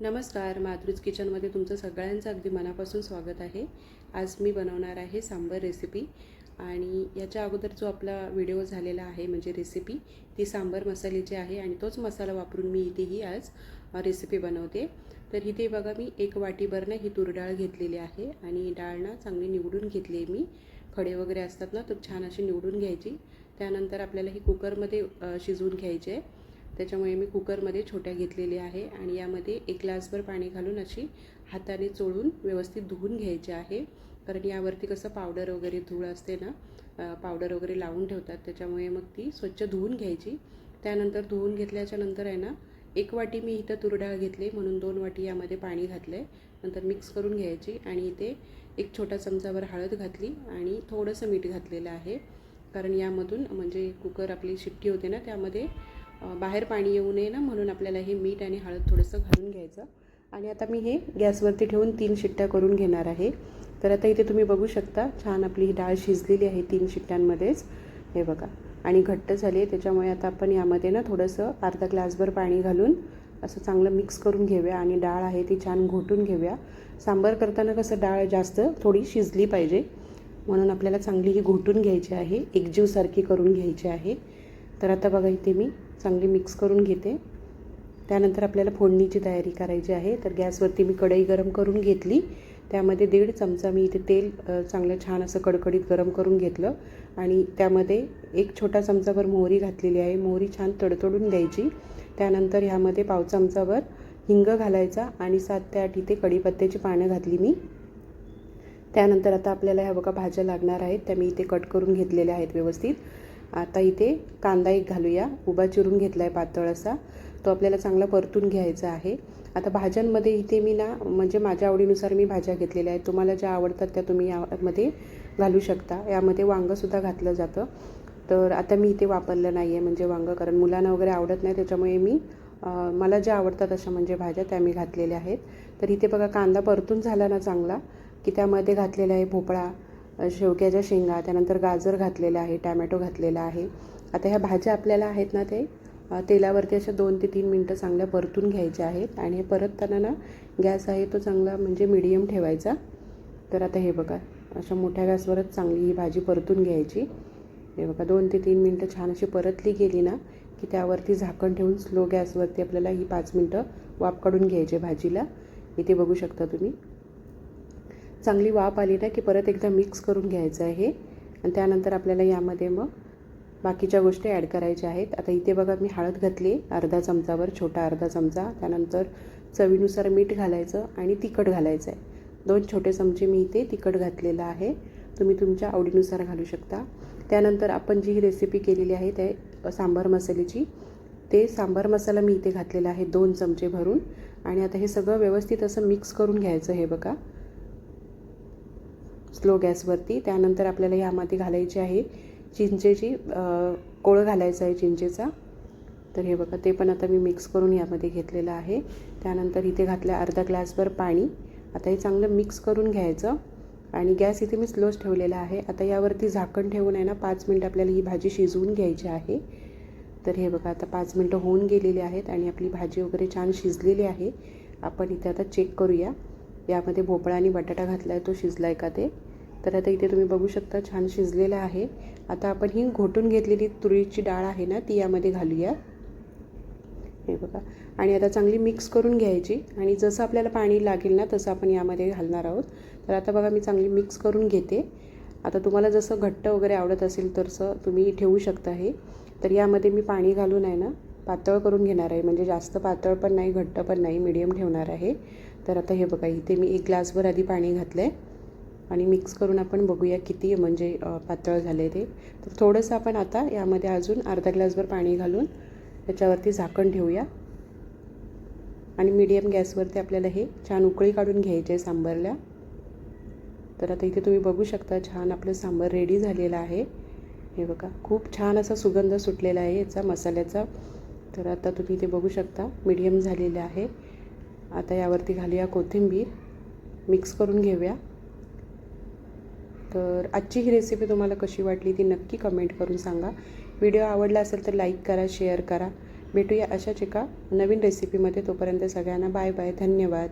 नमस्कार माधुरीज किचनमध्ये तुमचं सगळ्यांचं अगदी मनापासून स्वागत आहे. आज मी बनवणार आहे सांबर रेसिपी आणि याच्या अगोदर जो आपला व्हिडिओ झालेला आहे म्हणजे रेसिपी ती सांबर मसाल्याची आहे आणि तोच मसाला वापरून मी इथेही आज रेसिपी बनवते. तर इथे बघा मी एक वाटीभर ना ही तूर डाळ घेतलेली आहे आणि डाळ ना चांगली निवडून घेतली आहे मी. खडे वगैरे असतात ना तर छान अशी निवडून घ्यायची. त्यानंतर आपल्याला ही कुकरमध्ये शिजवून घ्यायची. आहे त्याच्यामुळे मी कुकरमध्ये छोट्या घेतलेल्या आहे आणि यामध्ये एक ग्लासभर पाणी घालून अशी हाताने चोळून व्यवस्थित धुवून घ्यायची आहे. कारण यावरती कसं पावडर वगैरे धूळ असते ना पावडर वगैरे लावून ठेवतात. त्याच्यामुळे मग ती स्वच्छ धुवून घ्यायची. त्यानंतर धुवून घेतल्याच्या नंतर आहे ना एक वाटी मी इथं तुरडाळ घेतली. म्हणून दोन वाटी यामध्ये पाणी घातलं आहे नंतर मिक्स करून घ्यायची आणि इथे एक छोटा चमचाभर हळद घातली आणि थोडंसं मीठ घातलेलं आहे. कारण यामधून म्हणजे कुकर आपली शिट्टी होते ना त्यामध्ये बाहेर पाणी येऊ नये ना म्हणून आपल्याला हे मीठ आणि हळद थोडंसं घालून घ्यायचं. आणि आता मी हे गॅसवरती ठेवून तीन शिट्ट्या करून घेणार आहे. तर आता इथे तुम्ही बघू शकता छान आपली ही डाळ शिजलेली आहे तीन शिट्ट्यांमध्येच. हे बघा. आणि घट्ट झाली आहे त्याच्यामुळे आता आपण यामध्ये ना थोडंसं अर्धा ग्लासभर पाणी घालून असं चांगलं मिक्स करून घेऊया आणि डाळ आहे ती छान घोटून घेऊया. सांबार करताना कसं डाळ जास्त थोडी शिजली पाहिजे म्हणून आपल्याला चांगली ही घोटून घ्यायची आहे एकजीवसारखी करून घ्यायची आहे. तर आता बघा इथे मी चांगली मिक्स करून घेते. त्यानंतर आपल्याला फोडणीची तयारी करायची आहे. तर गॅसवरती मी कढई गरम करून घेतली. त्यामध्ये दीड चमचा मी इथे तेल चांगलं छान असं कडकडीत गरम करून घेतलं. आणि त्यामध्ये एक छोटा चमचाभर मोहरी घातलेली आहे. मोहरी छान तडतडून द्यायची त्यानंतर ह्यामध्ये पाव चमचाभर हिंग घालायचा आणि सात ते आठ इथे कढीपत्त्याची पानं घातली मी. त्यानंतर आता आपल्याला ह्या बघा भाज्या लागणार आहेत. त्या मी इथे कट करून घेतलेल्या आहेत व्यवस्थित. आता इथे कांदा एक घालूया. उभा चिरून घेतला आहे पातळ असा. तो आपल्याला चांगला परतून घ्यायचा आहे. आता भाज्यांमध्ये इथे मी ना म्हणजे माझ्या आवडीनुसार मी भाज्या घेतलेल्या आहेत. तुम्हाला ज्या आवडतात त्या तुम्ही यामध्ये घालू शकता. यामध्ये वांगंसुद्धा घातलं जातं. तर आता मी इथे वापरलं नाही आहे म्हणजे वांगं कारण मुलांना वगैरे आवडत नाही. त्याच्यामुळे मी मला ज्या आवडतात अशा म्हणजे भाज्या त्या मी घातलेल्या आहेत. तर इथे बघा कांदा परतून झाला ना चांगला की त्यामध्ये घातलेला आहे भोपळा शेवग्याच्या शेंगा त्यानंतर गाजर घातलेलं आहे टॅमॅटो घातलेला आहे. आता ह्या भाज्या आपल्याला आहेत ना ते तेलावरती अशा दोन ते तीन मिनटं चांगल्या परतून घ्यायच्या आहेत. आणि हे परतताना ना गॅस आहे तो चांगला म्हणजे मिडियम ठेवायचा. तर आता हे बघा अशा मोठ्या गॅसवरच चांगली ही भाजी परतून घ्यायची. हे बघा दोन ते तीन मिनटं छान अशी परतली गेली ना की त्यावरती झाकण ठेवून स्लो गॅसवरती आपल्याला ही पाच मिनटं वाफ काढून घ्यायची भाजीला. इथे बघू शकता तुम्ही. चांगली वाफ आली ना की परत एकदा मिक्स करून घ्यायचं आहे. आणि त्यानंतर आपल्याला यामध्ये मग बाकीच्या गोष्टी ॲड करायच्या आहेत. आता इथे बघा मी हळद घातली अर्धा चमचावर छोटा अर्धा चमचा. त्यानंतर चवीनुसार मीठ घालायचं आणि तिखट घालायचं आहे. दोन छोटे चमचे मी इथे तिखट घातलेलं आहे. तुम्ही तुमच्या आवडीनुसार घालू शकता. त्यानंतर आपण जी ही रेसिपी केलेली आहे त्या सांबार मसाल्याची ते सांबार मसाला मी इथे घातलेला आहे दोन चमचे भरून. आणि आता हे सगळं व्यवस्थित असं मिक्स करून घ्यायचं हे बघा. स्लो गॅसवरती. त्यानंतर आपल्याला ह्यामध्ये घालायची आहे. चिंचेची कोळं कोळ आहे चिंचेचा. तर हे बघा ते पण आता मी मिक्स करून यामध्ये घेतलेलं आहे. त्यानंतर इथे घातलं अर्धा ग्लासभर पाणी. आता हे चांगलं मिक्स करून घ्यायचं. आणि गॅस इथे मी स्लोच ठेवलेला आहे. आता यावरती झाकण ठेवून आहे ना पाच मिनटं आपल्याला ही भाजी शिजवून घ्यायची आहे. तर हे बघा आता पाच मिनटं होऊन गेलेली आहेत आणि आपली भाजी वगैरे छान शिजलेली आहे. आपण इथे आता चेक करूया. यामध्ये भोपळा आणि बटाटा घातला आहे तो शिजला आहे का ते? तर आता इथे तुम्ही बघू शकता छान शिजलेलं आहे. आता आपण ही घोटून घेतलेली तुरीची डाळ आहे ना ती यामध्ये घालूया. हे बघा. आणि आता चांगली मिक्स करून घ्यायची. आणि जसं आपल्याला पाणी लागेल ना तसं आपण यामध्ये घालणार आहोत. तर आता बघा मी चांगली मिक्स करून घेते. आता तुम्हाला जसं घट्ट वगैरे आवडत असेल तसं तुम्ही ठेवू शकता हे. तर यामध्ये मी पाणी घालून आहे ना पातळ करून घेणार आहे. म्हणजे जास्त पातळ पण नाही घट्ट पण नाही मिडियम ठेवणार आहे. तर आता हे बघा इथे मी एक ग्लासभर आधी पाणी घातलं आहे आणि मिक्स करून आपण बघूया किती म्हणजे पातळ झाले ते. तर थोडंसं आपण आता यामध्ये अजून अर्धा ग्लासभर पाणी घालून त्याच्यावरती झाकण ठेवूया. आणि मीडियम गॅसवरती आपल्याला हे छान उकळी काढून घ्यायचे आहे सांबारला. तर आता इथे तुम्ही बघू शकता छान आपलं सांबार रेडी झालेलं आहे. हे बघा खूप छान असा सुगंध सुटलेला आहे याचा मसाल्याचा. तर आता तुम्ही इथे बघू शकता मीडियम झालेलं आहे. आता यावरती घालूया कोथिंबीर. मिक्स करून घेऊया. तर आजची ही रेसिपी तुम्हाला कशी वाटली ती नक्की कमेंट करून सांगा. व्हिडिओ आवडला असेल तर लाईक करा शेअर करा. भेटूया अशाच एका नवीन रेसिपीमध्ये तोपर्यंत सगळ्यांना बाय बाय धन्यवाद.